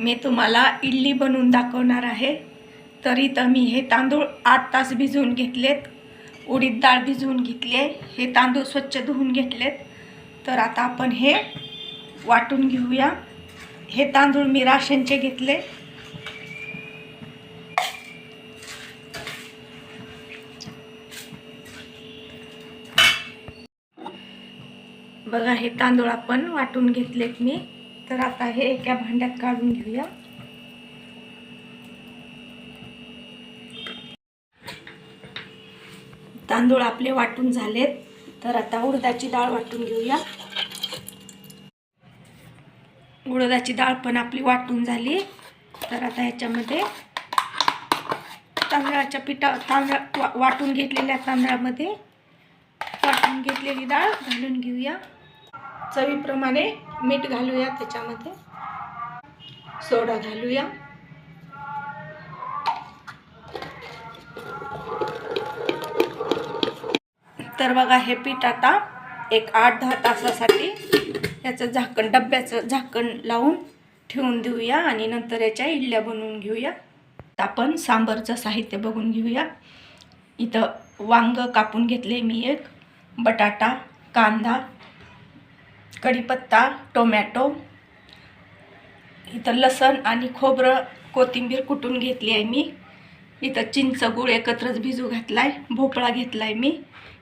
मी तुम्हाला इडली बनवून दाखवणार आहे. तर इथं मी हे तांदूळ आठ तास भिजवून घेतलेत. उडीद डाळ भिजवून घेतली आहे. हे तांदूळ स्वच्छ धुवून घेतलेत. तर आता आपण हे वाटून घेऊया. हे तांदूळ मी राशनचे घेतले. बघा हे तांदूळ आपण वाटून घेतलेत मी. तर आता हे एका भांड्यात काढून घेऊया. तांदूळ आपले वाटून झालेत. तर आता उडदाची डाळ वाटून घेऊया. उडदाची डाळ पण आपली वाटून झाली. तर आता ह्याच्यामध्ये तांदळाच्या पिठा तांदळा वा वाटून घेतलेल्या तांदळामध्ये वाटून घेतलेली डाळ घालून घेऊया. चवीप्रमाणे मीठ घालूया त्याच्यामध्ये. सोडा घालूया. तर बघा हे पीठ आता एक आठ दहा तासासाठी याचं झाकण डब्याचं झाकण लावून ठेवून देऊया आणि नंतर याच्या इडल्या बनवून घेऊया. आपण सांबरचं साहित्य बघून घेऊया. इथं वांग कापून घेतले मी एक बटाटा कांदा कढीपत्ता टोमॅटो इथं लसण आणि खोबरं कोथिंबीर कुटून घेतली आहे मी. इथं चिंच गुळ एकत्रच भिजू घातला आहे भोपळा घेतला आहे मी.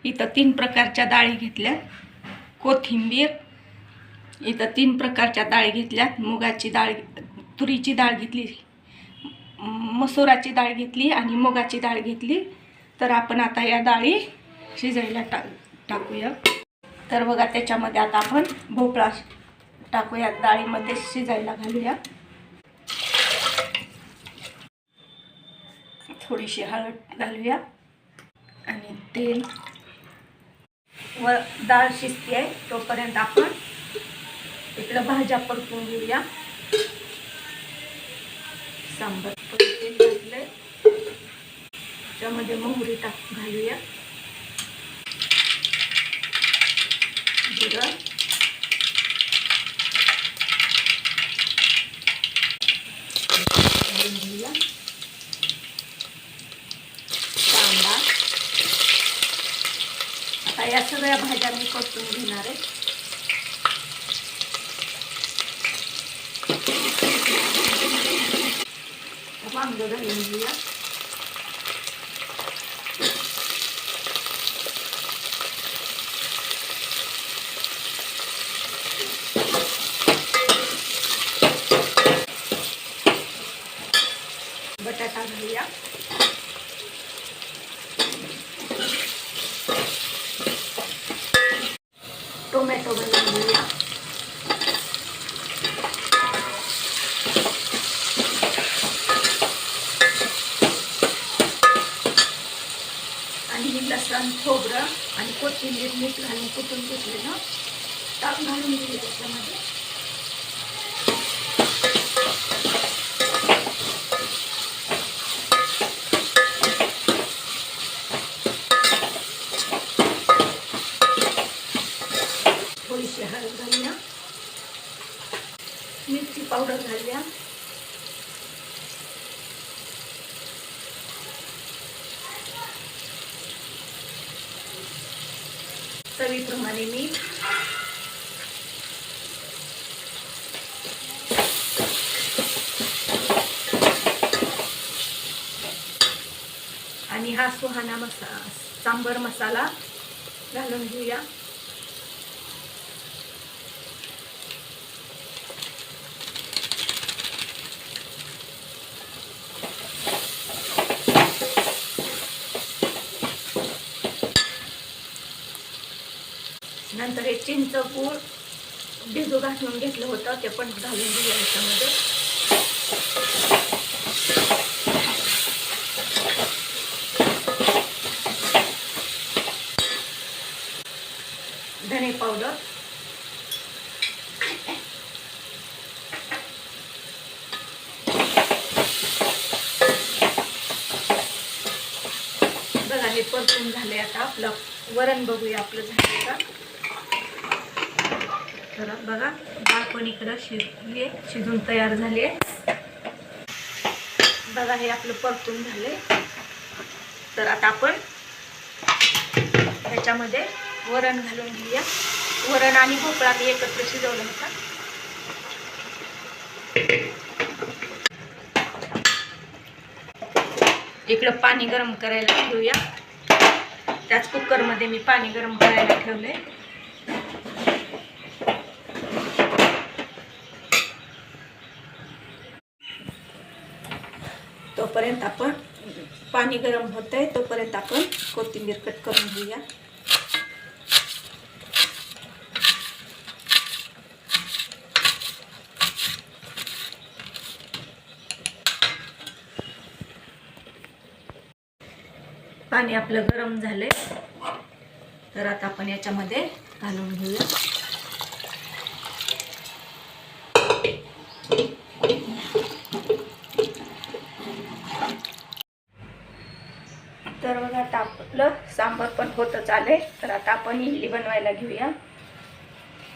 इथं तीन प्रकारच्या डाळी घेतल्या कोथिंबीर. इथं तीन प्रकारच्या डाळी घेतल्यात मुगाची डाळ तुरीची डाळ घेतली मसुराची डाळ घेतली आणि मुगाची डाळ घेतली. तर आपण आता या डाळी शिजायला टा टाकूया. तर बघा त्याच्यामध्ये आता आपण भोपळा टाकूया डाळीमध्ये शिजायला घालूया. थोडीशी हळद घालूया. आणि तेल. व डाळ शिजते आहे तोपर्यंत आपण इकडं भाज्या परतून घेऊया. सांबर तेल घातलं त्यामध्ये मोहरी टाक घालूया. जिरं घालून घेऊया कांदा आता या सगळ्या भाज्या मी परतून घेणार आहे वांग घालून घेऊया बटाटा घालूया. टोमॅटो घालून घेऊया आणि लसण खोबरं आणि कोथिंबीर मीठ घालून कुठून घेतलेलं? टाक घालून घेऊया त्याच्यामध्ये थोडीशी हळद घालूया मिरची पावडर घालूया. चवीप्रमाणे मीठ आणि हा सुहाना मसा सांबर मसाला घालून घेऊया. नंतर हे चिंच भिजू घालून घेतलं होतं ते पण घालून दिलं याच्यामध्ये. धने पावडर. बघा हे परतून झाले आता आपलं. वरण बघूया आपलं झालं का तर बघा डाळ पण इकडं शिजली शिजून तयार झाली आहे बघा हे आपलं परतून झाले तर आता आपण त्याच्यामध्ये वरण घालून घेऊया. वरण आणि भोपळा मी एकत्र शिजवला होता. इकडं पाणी गरम करायला ठेवूया. त्याच कुकरमध्ये मी पाणी गरम करायला ठेवले तोपर्यंत आपण पाणी गरम होत आहे तोपर्यंत आपण कोथिंबीर कट करून घेऊया. पाणी आपलं गरम झाले तर आता आपण याच्यामध्ये घालून घेऊया. तर बघा आता आपलं सांबार पण होतच आलंय तर आता आपण इडली बनवायला घेऊया.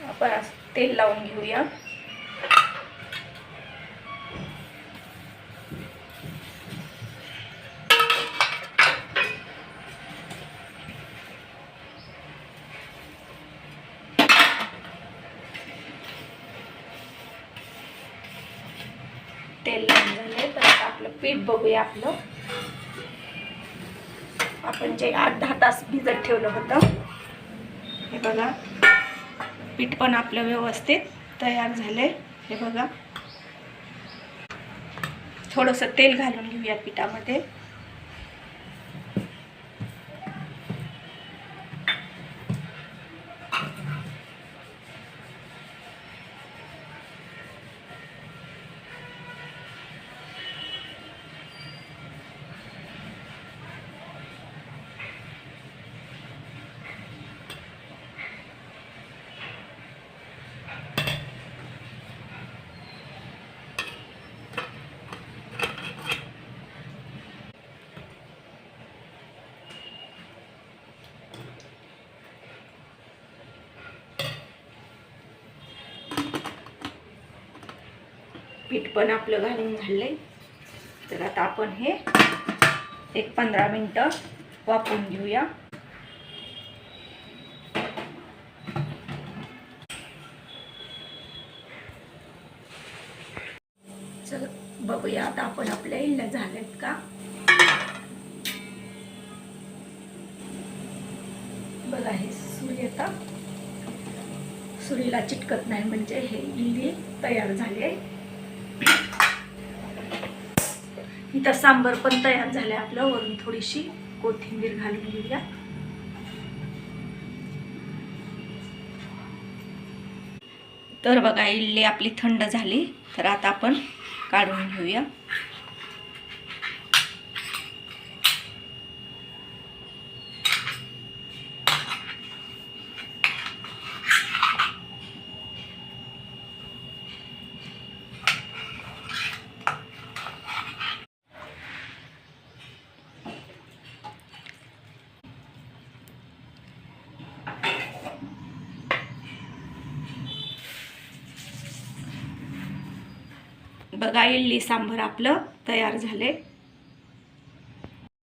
आपण असं तेल लावून घेऊया. तेल लावून झाले तर आता आपलं पीठ बघूया आपलं. म्हणजे आठ दहा तास भिजत ठेवलं होतं. हे बघा. पीठ पण आपलं व्यवस्थित तयार झाले हे बघा. थोडंसं तेल घालून घेऊया पिठामध्ये. पीठ पण आपलं घालून झालंय. तर आता आपण हे एक पंधरा मिनटं वापरून घेऊया. चल बघूया आता आपण आपल्या इल्ल्या झालेत का? बघा हे सुरी आता सुरीला चिटकत नाही म्हणजे हे इल्ली तयार झाले इथं सांबर पण तयार झाले आपलं वरून थोडीशी कोथिंबीर घालून घेऊया. तर बघा इडली आपली थंड झाली तर आता आपण काढून घेऊया. बघा इडली सांबर आपलं तयार झाले.